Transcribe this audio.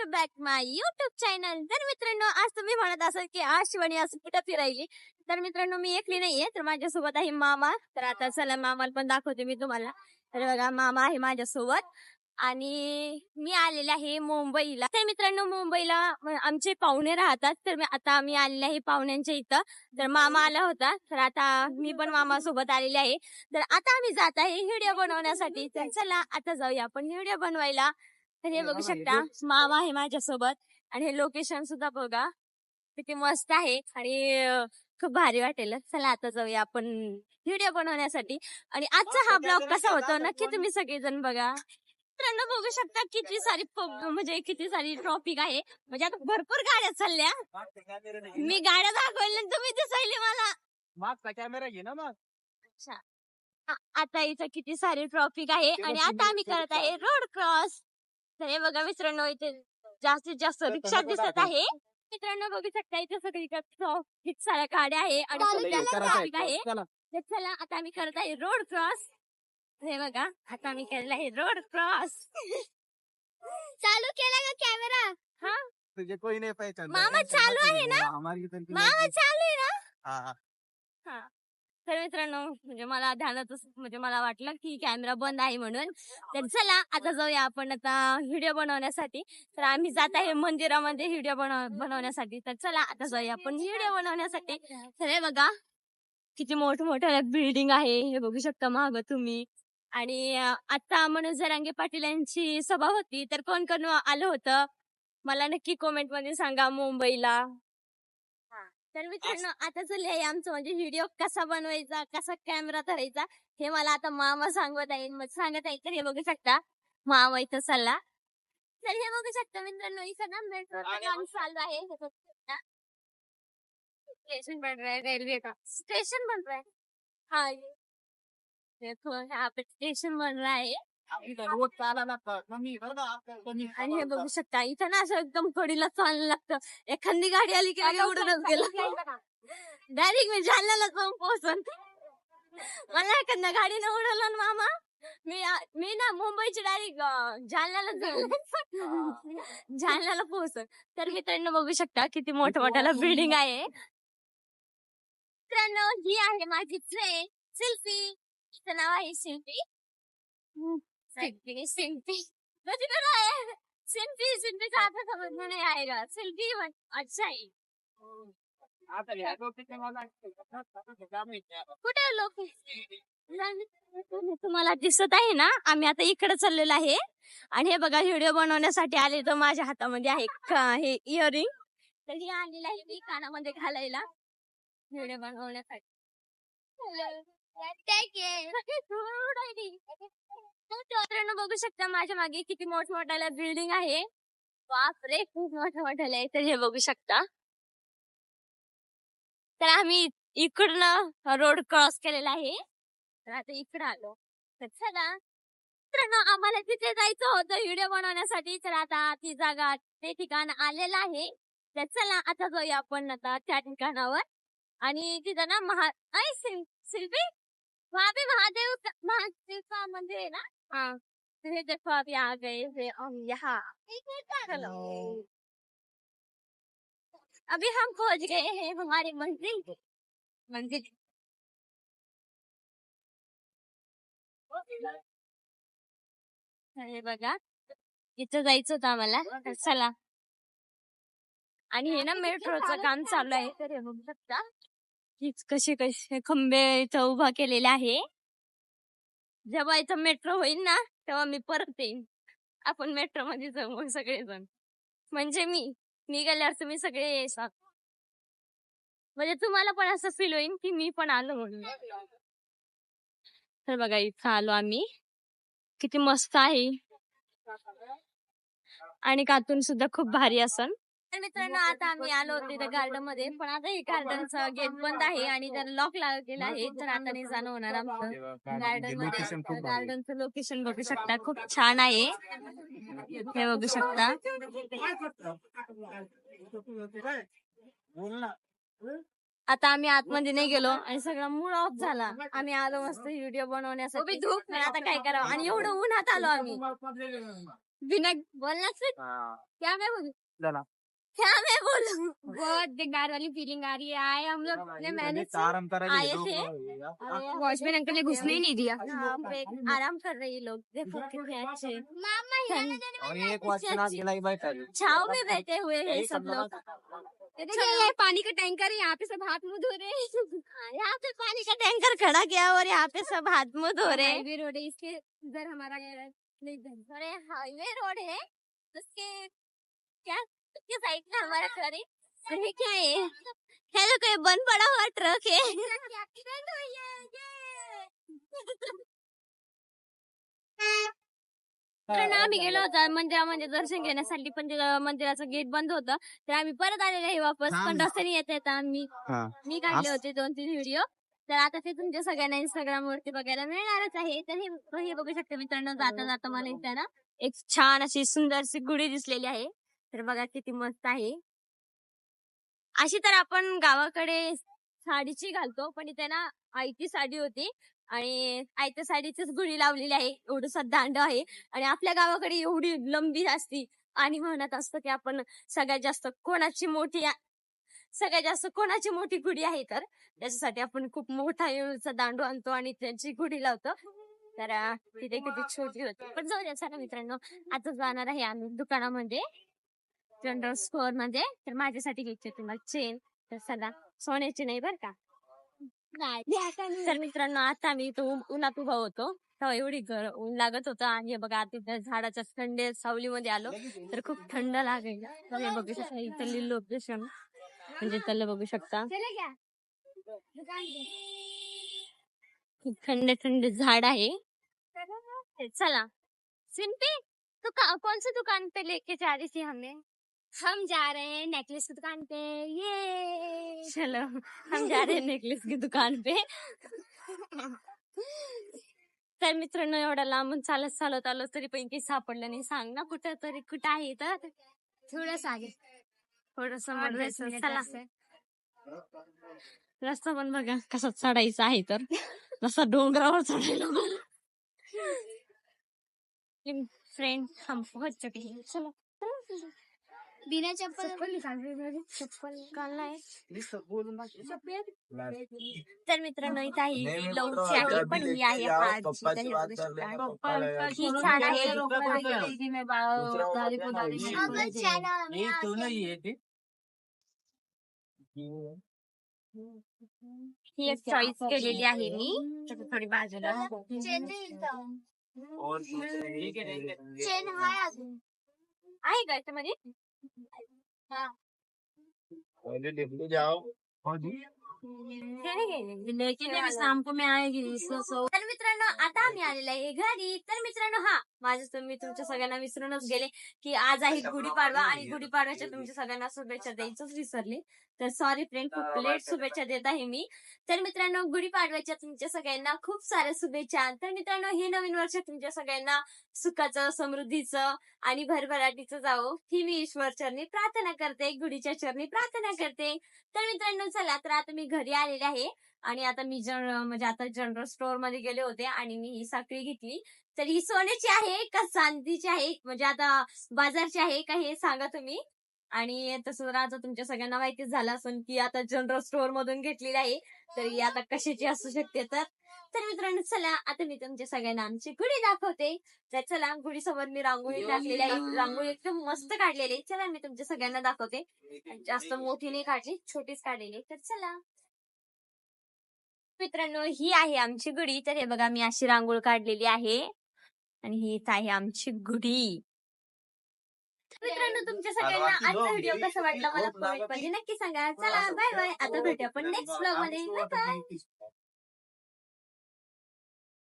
To back my YouTube channel तर मित्रांनो आज तुम्ही म्हणत असाल की आज शिवानी असं कुठं फिरायली तर मित्रांनो मी एकली नाहीये तर माझ्यासोबत आहे मामा. तर आता चला मामाला पण दाखवते मी तुम्हाला. तर बघा मामा आहे माझ्यासोबत. आणि मी आलेले आहे मुंबईला. तर मित्रांनो मुंबईला आमचे पाहुणे राहतात. तर मी आता आम्ही आलेले आहे पाहुण्यांच्या इथं. तर मामा आला होता. तर आता मी पण मामा सोबत आलेले आहे. तर आता आम्ही जात आहे व्हिडिओ बनवण्यासाठी. तर चला आता जाऊया आपण व्हिडिओ बनवायला. तर हे बघू शकता मामा आहे माझ्यासोबत आणि हे लोकेशन सुद्धा बघा. किती मस्त आहे आणि खूप भारी वाटेल. चला आता जाऊया आपण व्हिडिओ बनवण्यासाठी. आणि आजचा हा ब्लॉग कसा होतो नक्की तुम्ही सगळेजण बघा. मित्रांनो बघू शकता किती सारी म्हणजे किती सारी ट्रॉफिक आहे. म्हणजे आता भरपूर गाड्या चालल्या. मी गाड्या दाखवल्या तुम्ही दिसायले मला. मागचा कॅमेरा घे ना मग. आ- आता इथं किती सारी ट्रॉफिक आहे आणि आता आम्ही करत आहे रोड क्रॉस तर हे बघा मित्रांनो इथे जास्तीत जास्त रिक्षा दिसत आहे. मित्रांनो बघू शकता इथे सगळी साऱ्या गाड्या आहे आणि आहे. चला. तर चला आता आम्ही करत आहे रोड क्रॉस हे बघा आता आम्ही केलेला आहे रोड क्रॉस चालू केला का कॅमेरा हा? तुझे कोई नाही पहचान मामा चालू आहे ना? हमारी तर तुला- मामा चालू आहे ना? हा, हा. तर मित्रांनो म्हणजे मला ध्यानातच म्हणजे मला वाटलं की कॅमेरा बंद आहे म्हणून. तर चला आता जाऊया आपण आता व्हिडिओ बनवण्यासाठी. तर आम्ही जात आहे मंदिरामध्ये व्हिडिओ बनव बनवण्यासाठी. तर चला आता जाऊया आपण व्हिडिओ बनवण्यासाठी. तर हे बघा किती मोठमोठ्या बिल्डिंग आहे हे बघू शकता माग तुम्ही. आणि आता मनोज जरांगे पाटील यांची सभा होती तर कोण कोण आलं होतं? मला नक्की कॉमेंटमध्ये सांगा मुंबईला. तर मित्रांनो आता चालले आहे आमचं म्हणजे व्हिडिओ कसा बनवायचा कसा कॅमेरा धरायचा हे मला आता मामा सांगत आहे. मग सांगत आहे तर हे बघू शकता. मामा इथं चालला. तर हे बघू शकता मित्रांनो इथं ना मेट्रो काम चालू आहे. हे बघू शकता. स्टेशन बन रहा है रेलवे का? स्टेशन बन रहा है हाँ ये देखो यहाँ पे स्टेशन बन रहा है चाला आणि हे बघू शकता इथं ना असं एकदम कडीला चाललं लागतं. एखादी गाडी आली की आधी उडूनच गेलं. डायरेक्ट मी जालन्याला जाऊन पोहोचून. मला एखाद्या गाडीनं उडवलं ना मामा. मी मी ना मुंबईची डायरेक्ट जालन्याला जाऊन जालन्याला पोहोचून. तर मित्रांनो बघू शकता किती मोठ्या मोठ्याला बिल्डिंग आहे. मित्रांनो ही आहे माझी ट्रेन शिल्पी तिचं नाव आहे शिल्पी तो ना है शिल्पी शिल्पी का आता समझ में नहीं आएगा अच्छा है. कुठे लोक तुम्हाला दिसत आहे ना आम्ही आता इकडे चाललेलो आहे आणि हे बघा व्हिडिओ बनवण्यासाठी आले तर माझ्या हातामध्ये आहे का- हे इयरिंग तर हे आणलेलं आहे मी कानामध्ये घालायला व्हिडिओ बनवण्यासाठी मित्रांनो बघू शकता माझ्या मागे किती मोठमोठ्याला बिल्डिंग आहे. बापरे खूप मोठ्या मोठ्याला आहे तर हे बघू शकता. तर आम्ही इकडनं रोड क्रॉस केलेला आहे. तर आता इकडं आलो. तर चला. मित्रांनो आम्हाला तिथे जायचं होतं व्हिडिओ बनवण्यासाठी. तर आता ती जागा ते ठिकाण आलेलं आहे. तर चला आता जाऊया आपण आता त्या ठिकाणावर. आणि तिथं ना महा ऐ शिल्पी? महादेव का मंदिर आहे ना? है ना हाँ तो ये देखो अभी आ गए थे हम यहाँ चलो अभी हम पहुंच गए हैं हमारे मंजिल मंजिल हे बघा इथं जायचं होतं आम्हाला चला आणि हे ना मेट्रोचं काम चालू आहे तर हे बघू शकता कशी कशी खंबे इथं उभा केलेला आहे जेव्हा इथं मेट्रो होईल ना तेव्हा मी परत येईन. आपण मेट्रो मध्ये जाऊ मग सगळेजण. म्हणजे मी मी गेल्यावर तुम्ही सगळे येसाल. म्हणजे तुम्हाला पण असं फील होईल की मी पण आलो म्हणून. तर बघा इथं आलो आम्ही. किती मस्त आहे. आणि कातून सुद्धा खूप भारी असन. तर मित्रांनो आता आम्ही आलो होतो इथं गार्डनमध्ये. पण आता हे गार्डनचा गेट बंद आहे आणि त्याला लॉक लागलेला आहे. तर आता नाही जाणं होणार आमचं. गार्डन लोकेशन खूप मध्ये. गार्डनचं लोकेशन बघू शकता. खूप छान आहे. हे बघू शकता. बोल ना आता आम्ही आतमध्ये नाही गेलो आणि सगळा मूड ऑफ झाला. आम्ही आलो मस्त व्हिडिओ बनवण्यासाठी. पण आता काय करावं? आणि एवढं उन्हात आलो आम्ही. बिना बोलना से हाँ, क्या मैं बोलूं? चला. क्या मैं बोलूँ? बहुत बेकार वाली फीलिंग आ रही है। आए हम लोग। ने मैंने आराम आए थे। वॉचमैन अंकल ने घुसने ही नहीं दिया। आराम कर रहे हैं लोग। देखो कितने अच्छे ठंड- और एक वॉचमैन आज गिलाई बैठा है छाव में बैठे हुए हैं सब लोग। ये देखिए ये पानी का टैंकर है यहाँ पे सब हाथ मुँह धो रहे हैं। हाँ, यहाँ पे पानी का टैंकर खड़ा किया और यहाँ पे सब हाथ मुँह धो रहे हैं। हाईवे रोड है इसके इधर हमारा है। हाईवे रोड है? उसके क्या? हमारा है। और ये क्या है? हेलो कोई बंद पड़ा हुआ ट्रक है। कारण आम्ही गेलो होतो मंदिरामध्ये दर्शन घेण्यासाठी पण मंदिराचं गेट बंद होतं. तर आम्ही परत आलेलो आहे वापस. पण रस्त्याने येत येत आम्ही. हा. मी काढले होते दोन तीन व्हिडिओ तर आता ते तुमच्या सगळ्यांना इंस्टाग्राम वरती बघायला मिळणारच आहे. तर हे हे बघू शकता मित्रांनो जाता जाता मला इथे ना एक छान अशी सुंदरशी गुढी दिसलेली आहे. तर बघा किती मस्त आहे. अशी तर आपण गावाकडे साडीची घालतो पण इथे ना आयती साडी होती आणि आयत्या साडीचीच गुढी लावलेली आहे. एवढंसा दांड आहे आणि आपल्या गावाकडे एवढी लंबी असती आणि म्हणत असतं की आपण सगळ्यात जास्त कोणाची मोठी सगळ्यात जास्त कोणाची मोठी गुढी आहे तर? त्याच्यासाठी आपण खूप मोठा येऊचा दांडू आणतो आणि त्यांची गुढी लावतो. तर तिथे किती छोटी होती. पण जाऊ द्या मित्रांनो आता जाणार आहे आम्ही दुकानामध्ये. जनरल स्टोअरमध्ये तर माझ्यासाठी घ्यायची तुम्हाला चेन तर चला सोन्याची नाही बर का? तर मित्रांनो आता इथं उ- उन्हात उभा होतो. तेव्हा एवढी ऊन लागत होतं. आणि बघा आता इथं झाडाच्या थंड सावलीमध्ये आलो. तर खूप थंड लागेल बघू शकता इथली लोकेशन म्हणजे त्याला बघू शकता. खूप थंड थंड झाड आहे. ते चला. सिंपी तू का, कौन सी दुकान पे लेके जा रही थी हमें हम जा रहे हैं नेकलेस की दुकान पे ये। चलो हम जा रहे हैं नेकलेस की दुकान पे। तर मित्रांनो एवढा लांबून चालत चालत आलो तरी पण काही सापडलं नाही. सांग ना कुठं तरी कुठं आहे तर थोड़ा सा आगे. थोडस। रस्ता पण बघा कसा चढायचा आहे तर. जसा डोंगरावर चढायला फ्रेंड हम पोहोच चुके हैं चलो. बिना चप्पल. चप्पल है तर मित्रांनो इथं आहे ही लवची आहे पण ही आहे हातची तर हे बघू शकता. ही छान आहे. है ही एक चॉईस केलेली आहे मी. थोडी बाजूला. है. चेन है अजून. आहे का याच्यामध्ये Rồi, đi điểm đi dạo. Thôi đi. तर मित्रांनो आता आम्ही आलेलो आहे घरी. तर मित्रांनो हा माझं तुम्ही तुमच्या सगळ्यांना विसरूनच गेले की आज आहे गुढीपाडवा आणि गुढीपाडव्याच्या तुमच्या सगळ्यांना शुभेच्छा द्यायचंच विसरले. तर सॉरी फ्रेंड खूप लेट शुभेच्छा देत आहे मी. तर मित्रांनो गुढीपाडव्याच्या तुमच्या सगळ्यांना खूप साऱ्या शुभेच्छा. तर मित्रांनो हे नवीन वर्ष तुमच्या सगळ्यांना सुखाचं समृद्धीचं आणि भरभराटीचं जावो. ही मी ईश्वर चरणी प्रार्थना करते गुढीच्या चरणी प्रार्थना करते. तर मित्रांनो चला तर आता मी घरी आलेले आहे. आणि आता मी जन म्हणजे आता जनरल स्टोअरमध्ये गेले होते आणि मी ही साखळी घेतली. तर ही सोन्याची आहे का चांदीची आहे? म्हणजे आता बाजारची आहे का हे सांगा तुम्ही. आणि तसं तर आता तुमच्या सगळ्यांना माहितीच झालं असेल की आता जनरल स्टोअर मधून घेतलेली आहे तर ही आता कशाची असू शकते तर? तर मित्रांनो चला आता मी तुमच्या सगळ्यांना आमची गुढी दाखवते. तर चला गुढी समोर मी रांगोळी टाकलेली आहे. रांगोळी एकदम मस्त काढलेली आहे. चला मी तुमच्या सगळ्यांना दाखवते. जास्त मोठी नाही काढली छोटीच काढलेली. तर चला. मित्रांनो ही आहे आमची गुढी. तर हे बघा मी अशी रांगोळ काढलेली आहे. आणि ही इथं आहे आमची गुढी. मित्रांनो तुमच्या सगळ्यांना आजचा व्हिडिओ कसा वाटला मला कमेंटमध्ये नक्की सांगा. चला बाय बाय आता भेटू आपण नेक्स्ट ब्लॉगमध्ये. Bye bye